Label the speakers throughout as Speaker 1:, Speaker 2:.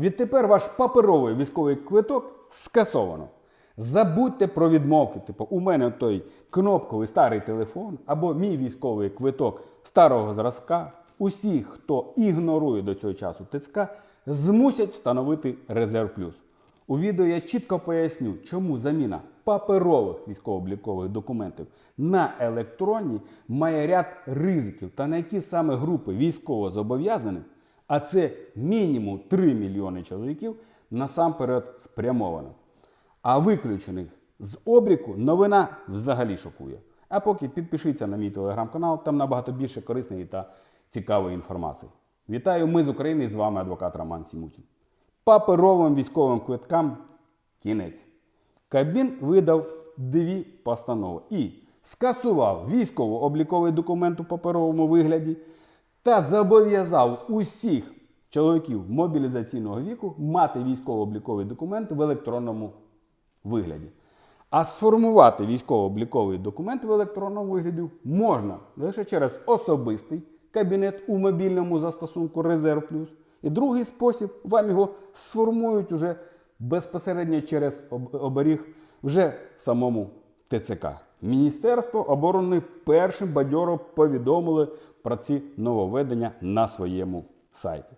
Speaker 1: Відтепер ваш паперовий військовий квиток скасовано. Забудьте про відмовки, типу, у мене той кнопковий старий телефон або мій військовий квиток старого зразка. Усі, хто ігнорує до цього часу ТЦК, змусять встановити резерв плюс. У відео я чітко поясню, чому заміна паперових військово-облікових документів на електронні має ряд ризиків та на які саме групи військовозобов'язаних, а це мінімум 3 мільйони чоловіків, насамперед спрямовано. А виключених з обліку новина взагалі шокує. А поки підпишіться на мій телеграм-канал, там набагато більше корисної та цікавої інформації. Вітаю, ми з України і з вами адвокат Роман Сімутін. Паперовим військовим квиткам кінець. Кабмін видав дві постанови і скасував військово-обліковий документ у паперовому вигляді та зобов'язав усіх чоловіків мобілізаційного віку мати військово-обліковий документ в електронному вигляді. А сформувати військово-обліковий документ в електронному вигляді можна лише через особистий кабінет у мобільному застосунку Резерв Плюс. І другий спосіб вам його сформують уже безпосередньо через оберіг вже в самому ТЦК. Міністерство оборони першим бадьоро повідомили про ці нововведення на своєму сайті.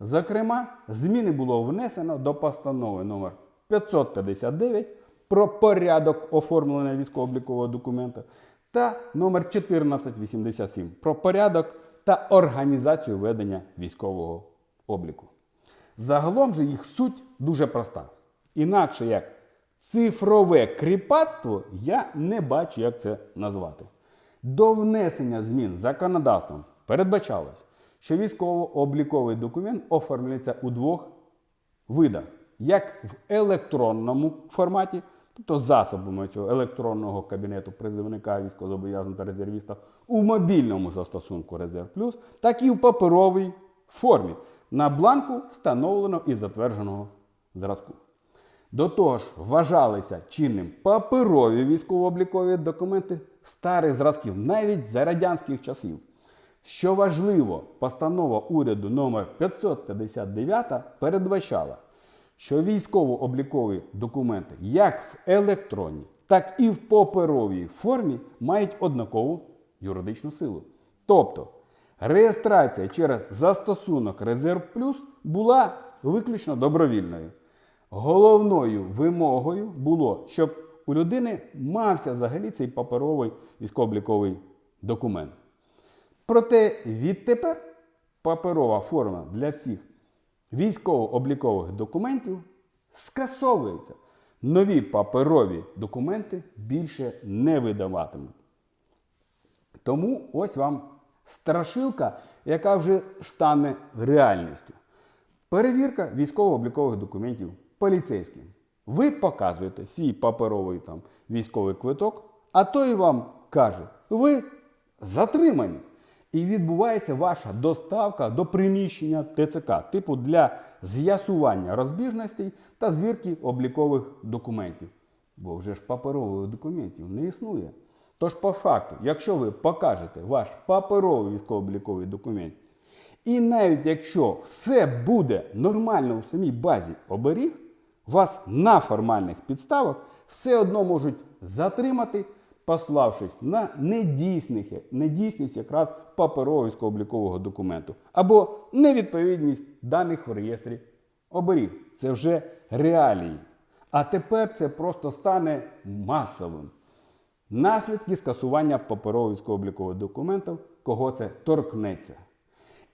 Speaker 1: Зокрема, зміни було внесено до постанови номер 559 про порядок оформлення військово-облікового документа та номер 1487 про порядок та організацію ведення військового обліку. Загалом же їх суть дуже проста. Інакше як цифрове кріпацтво я не бачу, як це назвати. До внесення змін законодавством передбачалось, що військово-обліковий документ оформлюється у двох видах: як в електронному форматі, тобто засобами цього електронного кабінету призивника, військовозобов'язаного та резервіста у мобільному застосунку Резерв Плюс, так і в паперовій формі на бланку встановлено і затвердженого зразку. До того ж, вважалися чинним паперові військово-облікові документи старих зразків, навіть за радянських часів. Що важливо, постанова уряду номер 559 передбачала, що військово-облікові документи як в електронній, так і в паперовій формі мають однакову юридичну силу. Тобто реєстрація через застосунок Резерв Плюс була виключно добровільною. Головною вимогою було, щоб у людини мався взагалі цей паперовий військово-обліковий документ. Проте відтепер паперова форма для всіх військово-облікових документів скасовується. Нові паперові документи більше не видаватимуть. Тому ось вам страшилка, яка вже стане реальністю. Перевірка військово-облікових документів поліцейським. Ви показуєте свій паперовий там, військовий квиток, а той вам каже, ви затримані. І відбувається ваша доставка до приміщення ТЦК, типу для з'ясування розбіжностей та звірки облікових документів. Бо вже ж паперових документів не існує. Тож, по факту, якщо ви покажете ваш паперовий військово-обліковий документ, і навіть якщо все буде нормально у самій базі оберіг, вас на формальних підставах все одно можуть затримати, пославшись на недійсних, недійсність якраз паперового військово-облікового документу або невідповідність даних в реєстрі оберіг. Це вже реалії. А тепер це просто стане масовим. Наслідки скасування паперового військово-облікового документу, кого це торкнеться.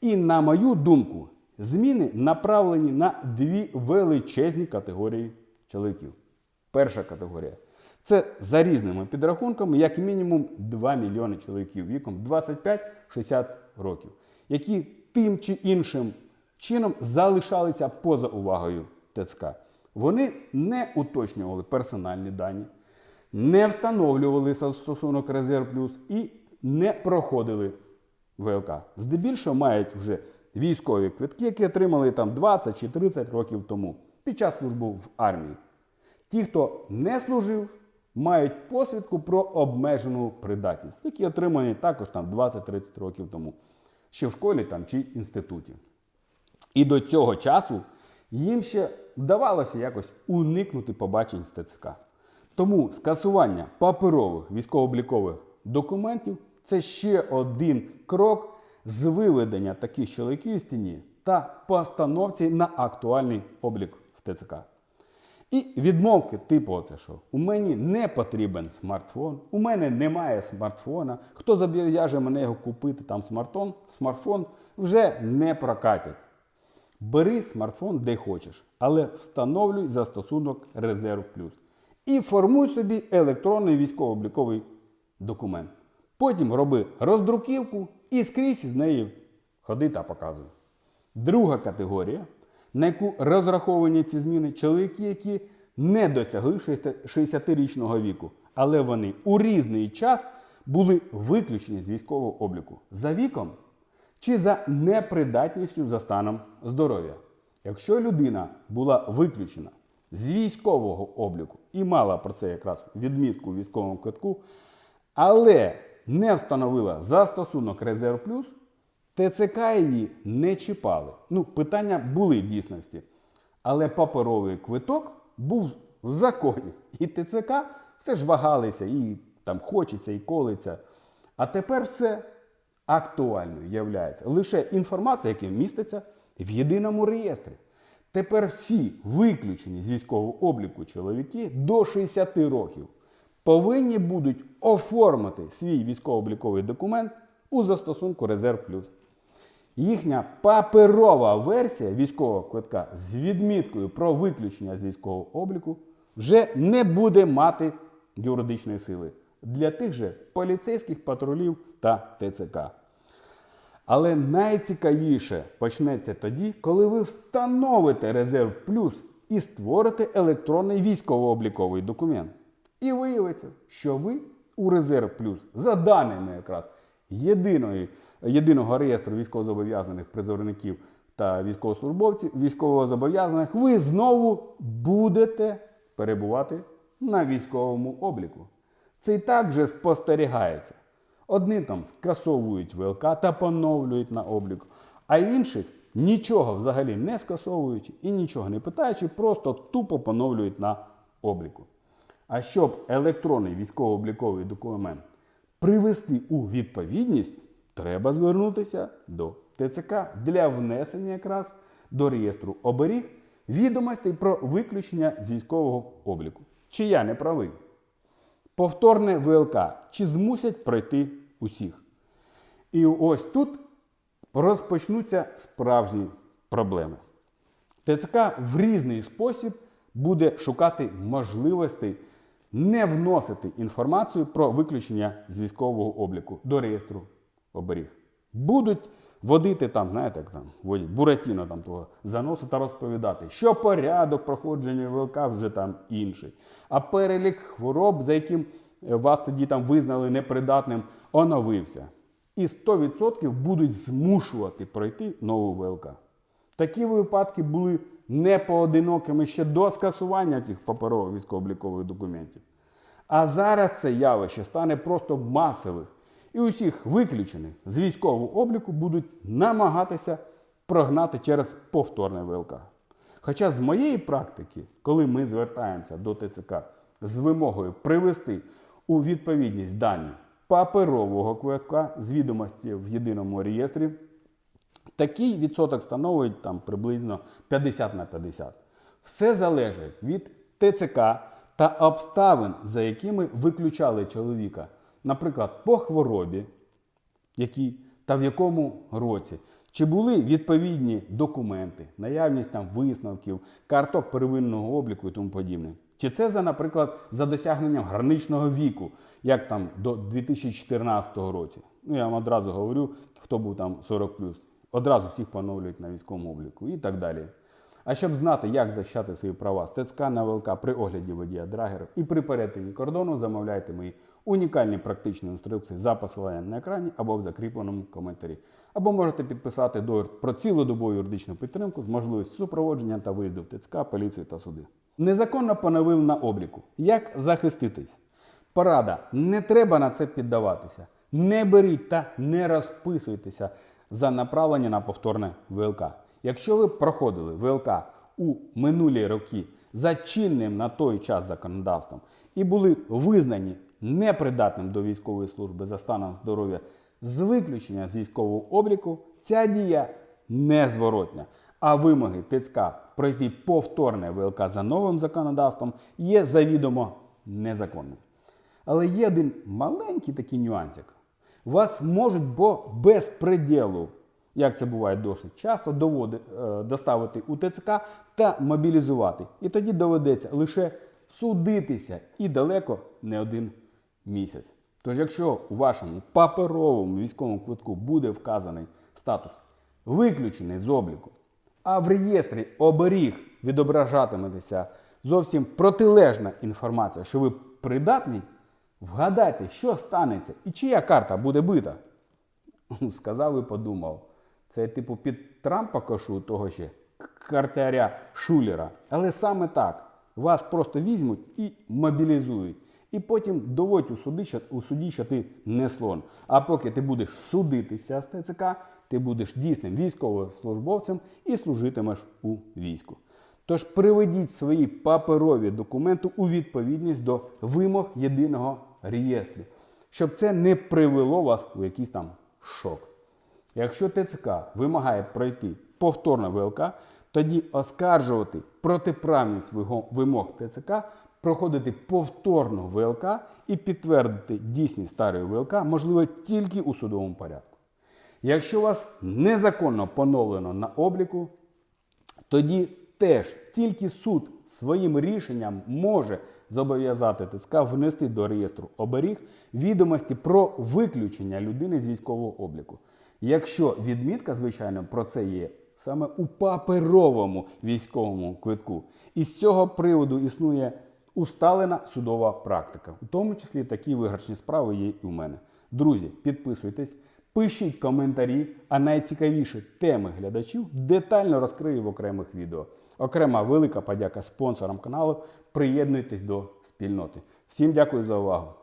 Speaker 1: І на мою думку, зміни направлені на дві величезні категорії чоловіків. Перша категорія це за різними підрахунками, як мінімум 2 мільйони чоловіків віком 25-60 років, які тим чи іншим чином залишалися поза увагою ТЦК. Вони не уточнювали персональні дані, не встановлювали застосунок Резерв Плюс і не проходили ВЛК. Здебільшого мають вже військові квитки, які отримали там 20 чи 30 років тому під час служби в армії. Ті, хто не служив, мають посвідку про обмежену придатність, які отримані також там 20-30 років тому, ще в школі там, чи інституті. І до цього часу Їм ще вдавалося якось уникнути побачень з ТЦК. Тому скасування паперових військово-облікових документів це ще один крок з виведення таких чоловіків з тіні та постановці на актуальний облік в ТЦК. І відмовки, типу, оце що у мені не потрібен смартфон, у мене немає смартфона. Хто зобов'яже мене його купити там смартфон, смартфон вже не прокатять. Бери смартфон де хочеш, але встановлюй застосунок Резерв Плюс і формуй собі електронний військово-обліковий документ. Потім роби роздруківку і скрізь з нею ходи та показуй. Друга категорія, на яку розраховані ці зміни, чоловіки, які не досягли 60-річного віку, але вони у різний час були виключені з військового обліку за віком чи за непридатністю за станом здоров'я. Якщо людина була виключена з військового обліку і мала про це якраз відмітку у військовому квитку, але не встановила застосунок Резерв Плюс, ТЦК її не чіпали. Ну, питання були в дійсності. Але паперовий квиток був в законі. І ТЦК все ж вагалися, і там хочеться, і колиться. А тепер все актуальною являється. Лише інформація, яка міститься в єдиному реєстрі. Тепер всі виключені з військового обліку чоловіки до 60 років повинні будуть оформити свій військово-обліковий документ у застосунку Резерв Плюс. Їхня паперова версія військового квитка з відміткою про виключення з військового обліку вже не буде мати юридичної сили для тих же поліцейських патрулів та ТЦК. Але найцікавіше почнеться тоді, коли ви встановите резерв плюс і створите електронний військово-обліковий документ. І виявиться, що ви у резерв плюс за даними якраз єдиної, єдиного реєстру військовозобов'язаних призовників та військовослужбовців, військовозобов'язаних, ви знову будете перебувати на військовому обліку. Це і так вже спостерігається. Одні там скасовують ВЛК та поновлюють на облік, а інших нічого взагалі не скасовуючи і нічого не питаючи, просто тупо поновлюють на обліку. А щоб електронний військово-обліковий документ привести у відповідність, треба звернутися до ТЦК для внесення якраз до реєстру оберіг відомостей про виключення з військового обліку. Чи я не правий? Повторне ВЛК чи змусять пройти усіх? І ось тут розпочнуться справжні проблеми. ТЦК в різний спосіб буде шукати можливостей не вносити інформацію про виключення з військового обліку до реєстру оберіг. Будуть водити там, знаєте, як там водять Буратіно там того заносу та розповідати, що порядок проходження ВЛК вже там інший. А перелік хвороб, за яким е, вас тоді там визнали непридатним, оновився. І 100% будуть змушувати пройти нову ВЛК. Такі випадки були непоодинокими ще до скасування цих паперових військово-облікових документів. А зараз це явище стане просто масових. І усіх виключених з військового обліку будуть намагатися прогнати через повторне ВЛК. Хоча з моєї практики, коли ми звертаємося до ТЦК з вимогою привести у відповідність дані паперового квитка з відомості в єдиному реєстрі, Такий відсоток становить там приблизно 50 на 50. Все залежить від ТЦК та обставин, за якими виключали чоловіка, наприклад, по хворобі, які та в якому році. Чи були відповідні документи, наявність там висновків, карток первинного обліку і тому подібне? Чи це за, наприклад, за досягненням граничного віку, як там до 2014 році? Ну, я вам одразу говорю, хто був там 40 Одразу всіх поновлюють на військовому обліку і так далі. А щоб знати, як захищати свої права з ТЦК на ВЛК при огляді водія драгера і при перетині кордону, замовляйте мої унікальні практичні інструкції за посиланням на екрані або в закріпленому коментарі. Або можете підписати договір про цілодобову юридичну підтримку з можливістю супроводження та виїзду в ТЦК, поліцію та суди. Незаконно поновив на обліку. Як захиститись? Порада. Не треба на це піддаватися. Не беріть та не розписуйтеся за направлення на повторне ВЛК. Якщо ви проходили ВЛК у минулі роки за чинним на той час законодавством і були визнані непридатним до військової служби за станом здоров'я з виключення з військового обліку, ця дія незворотня. А вимоги ТЦК пройти повторне ВЛК за новим законодавством є завідомо незаконним. Але є один маленький такий нюансик. Вас можуть бо без приділу, як це буває досить часто, доводи, е, доставити у ТЦК та мобілізувати. І тоді доведеться лише судитися і далеко не один місяць. Тож, якщо у вашому паперовому військовому квитку буде вказаний статус виключений з обліку, а в реєстрі оберіг відображатиметься зовсім протилежна інформація, що ви придатний, вгадайте, що станеться і чия карта буде бита. Сказав і подумав. Це типу під Трампа кошу того ще картяря Шулера. Але саме так. Вас просто візьмуть і мобілізують. І потім доводять у суді, що, у суді, що ти не слон. А поки ти будеш судитися з ТЦК, ти будеш дійсним військовослужбовцем і служитимеш у війську. Тож приведіть свої паперові документи у відповідність до вимог єдиного реєстру, щоб це не привело вас у якийсь там шок. Якщо ТЦК вимагає пройти повторно ВЛК, тоді оскаржувати протиправність вимог ТЦК, проходити повторно ВЛК і підтвердити дійсність старої ВЛК можливо тільки у судовому порядку. Якщо вас незаконно поновлено на обліку, тоді теж тільки суд своїм рішенням може зобов'язати ТЦК внести до реєстру оберіг відомості про виключення людини з військового обліку. Якщо відмітка, звичайно, про це є саме у паперовому військовому квитку. І з цього приводу існує усталена судова практика. У тому числі такі виграшні справи є і у мене. Друзі, підписуйтесь, пишіть коментарі, а найцікавіші теми глядачів детально розкрию в окремих відео. Окрема велика подяка спонсорам каналу. Приєднуйтесь до спільноти. Всім дякую за увагу!